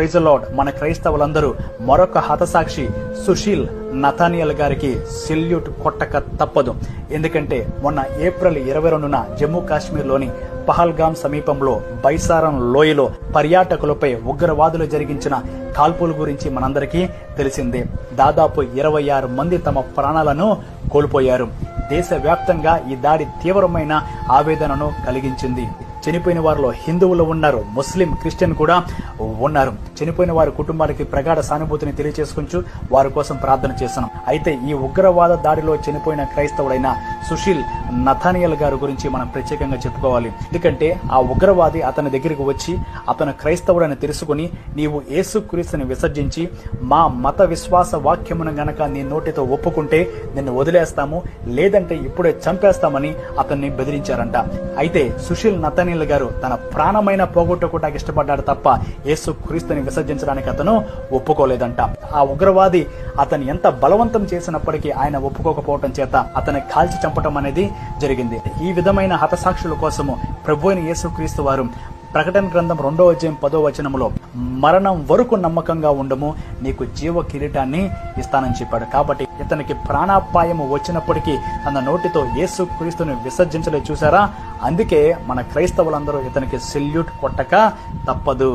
Praise lord మన క్రైస్తవులందరూ మరొక హతసాక్షి సుశీల్ నథానియల్ గారికి సెల్యూట్ కొట్టక తప్పదు. ఎందుకంటే మొన్న ఏప్రిల్ ఇరవై రెండున జమ్మూ కాశ్మీర్లోని పహల్గాం సమీపంలో బైసారం లోయలో పర్యాటకులపై ఉగ్రవాదులు జరిగించిన కాల్పుల గురించి మనందరికీ తెలిసిందే. దాదాపు ఇరవై ఆరు మంది తమ ప్రాణాలను కోల్పోయారు. దేశవ్యాప్తంగా ఈ దాడి తీవ్రమైన ఆవేదనను కలిగించింది. చనిపోయిన వారిలో హిందువులు ఉన్నారు ముస్లిం క్రిస్టియన్ కూడా ఉన్నారు. చనిపోయిన వారి కుటుంబాలకి ప్రగాఢ సానుభూతిని తెలియజేసుకుంటూ వారి కోసం ప్రార్థన చేస్తున్నాం. అయితే ఈ ఉగ్రవాద దాడిలో చనిపోయిన క్రైస్తవుడైన సుశీల్ నథానియల్ గారి గురించి మనం ప్రత్యేకంగా చెప్పుకోవాలి. ఎందుకంటే ఆ ఉగ్రవాది అతని దగ్గరికి వచ్చి అతను క్రైస్తవుడని తెలుసుకుని నీవు యేసుక్రీస్తుని విసర్జించి మా మత విశ్వాస వాక్యమును గనక నీ నోటితో ఒప్పుకుంటే నిన్ను వదిలేస్తాము లేదంటే ఇప్పుడే చంపేస్తామని అతన్ని బెదిరించారంట. అయితే సుశీల్ నథానియల్ గారు తన ప్రాణమైన పోగొట్టుకోవడానికి ఇష్టపడ్డాడు తప్ప యేసు క్రీస్తుని విసర్జించడానికి అతను ఒప్పుకోలేదంట. ఆ ఉగ్రవాది అతను ఎంత బలవంతం చేసినప్పటికీ ఆయన ఒప్పుకోకపోవటం చేత అతన్ని కాల్చి చంపటం అనేది జరిగింది. ఈ విధమైన హతసాక్షుల కోసము ప్రభు అయిన యేసు క్రీస్తు వారు ప్రకటన గ్రంథం రెండో అధ్యాయం పదో వచనంలో మరణం వరకు నమ్మకంగా ఉండము నీకు జీవ కిరీటాన్ని ఇస్తానని చెప్పాడు. కాబట్టి ఇతనికి ప్రాణాపాయము వచ్చినప్పటికీ తన నోటితో యేసు క్రీస్తుని విసర్జించలే చూసారా అందుకే మన క్రైస్తవులందరూ ఇతనికి సెల్యూట్ కొట్టక తప్పదు.